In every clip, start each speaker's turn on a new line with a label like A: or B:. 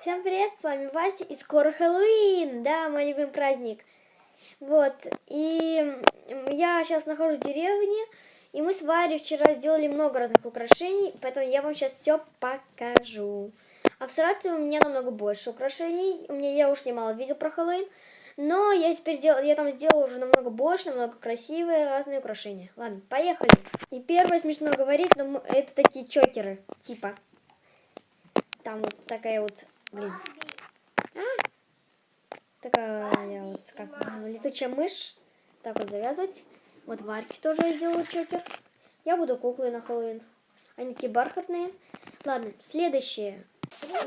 A: Всем привет, с вами Вася, и скоро Хэллоуин, да, мой любимый праздник. Вот, и я сейчас нахожусь в деревне, и мы с Варей вчера сделали много разных украшений, поэтому я вам сейчас все покажу. А в Саратове у меня намного больше украшений, у меня я уж снимала видео про Хэллоуин, но я теперь дел, я там сделала уже намного больше, намного красивые разные украшения. Ладно, поехали. И первое смешно говорить, но это такие чокеры, типа. Там вот такая вот, блин, такая вот как летучая мышь. Так вот завязывать. Вот Варьке тоже сделаю чокер. Я буду куклой на Хэллоуин. Они такие бархатные. Ладно, следующее.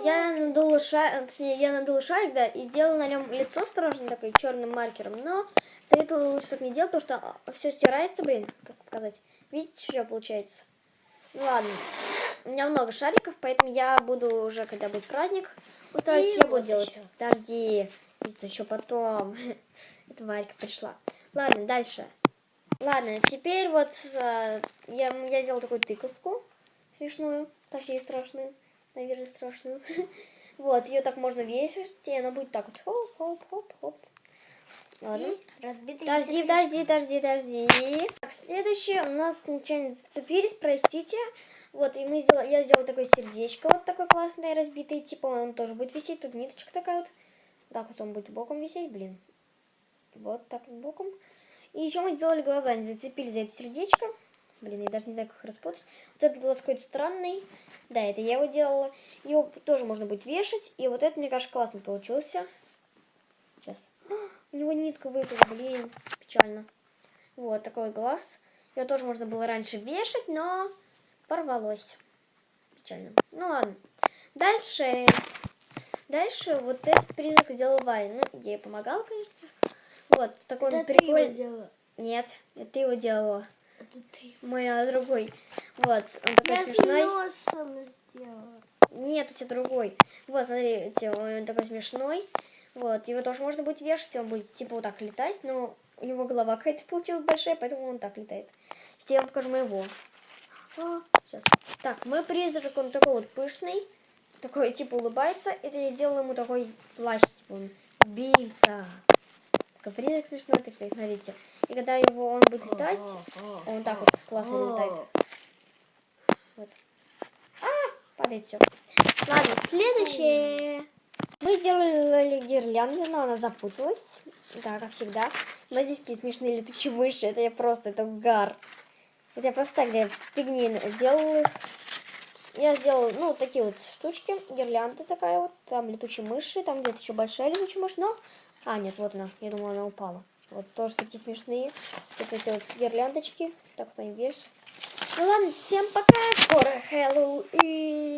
A: Я надула шарик, я надула шарик, да, и сделала на нем лицо страшно такой черным маркером. Но советую лучше так не делать, потому что все стирается, блин, как сказать. Видите, что получается? Ладно. У меня много шариков, поэтому я буду уже, когда будет праздник,
B: И
A: я буду
B: вот
A: делать. Подожди, это еще потом. Это Варька пришла. Ладно, дальше. Ладно, теперь вот э, я, я сделала такую тыковку смешную, точнее страшную, наверное, страшную. Вот, ее так можно весить, и она будет так вот хоп-хоп-хоп-хоп. Ладно.
B: И разбитые
A: Подожди,
B: сердечки.
A: подожди, подожди, подожди. Так, следующее у нас нечаянно зацепились, простите. Вот, и мы сделали, я сделала такое сердечко вот такое классное, разбитое, типа он тоже будет висеть, тут ниточка такая вот. Так вот он будет боком висеть, блин. Вот так вот боком. И еще мы сделали глаза, они зацепились за это сердечко. Блин, я даже не знаю, как их распутать. Вот этот глаз какой-то странный. Да, это я его делала. Его тоже можно будет вешать. И вот это, мне кажется, классно получился. Сейчас. У него нитка выпала, блин, печально. Вот такой глаз. Его тоже можно было раньше вешать, но порвалось. Печально. Ну ладно. Дальше. Дальше вот этот призрак сделал Вай. Ну, я ей помогала, конечно. Вот, такой он
B: Это ты его
A: прикольный.
B: делала.
A: Нет, это его делала.
B: Это ты.
A: Мой а, другой. Вот, он такой
B: Я
A: смешной.
B: носом сделала.
A: Нет, у тебя другой. Вот, смотрите, он такой смешной. Вот, его тоже можно будет вешать, он будет типа вот так летать, но у него голова какая-то получилась большая, поэтому он так летает. Сейчас я вам покажу моего. Сейчас. Так, мой призрак, он такой вот пышный, такой типа улыбается. Это я делала ему такой плащ, типа он убийца. Такой призрак смешной такой, смотрите. И когда его он будет летать, он так вот классно летает. Вот. А, падает все. Ладно, следующее. Мы сделали гирлянду, но она запуталась. Да, как всегда. Здесь такие смешные летучие мыши. Это я просто, это угар. Я просто для фигни делала их. Я сделала, ну, такие вот штучки. Гирлянда такая вот. Там летучие мыши. Там где-то еще большая летучая мышь. Но... А, нет, вот она. Я думала, она упала. Вот тоже такие смешные. Вот эти вот гирляндочки. Так вот они вешают. Ну ладно, всем пока. Скоро Хэллоуин.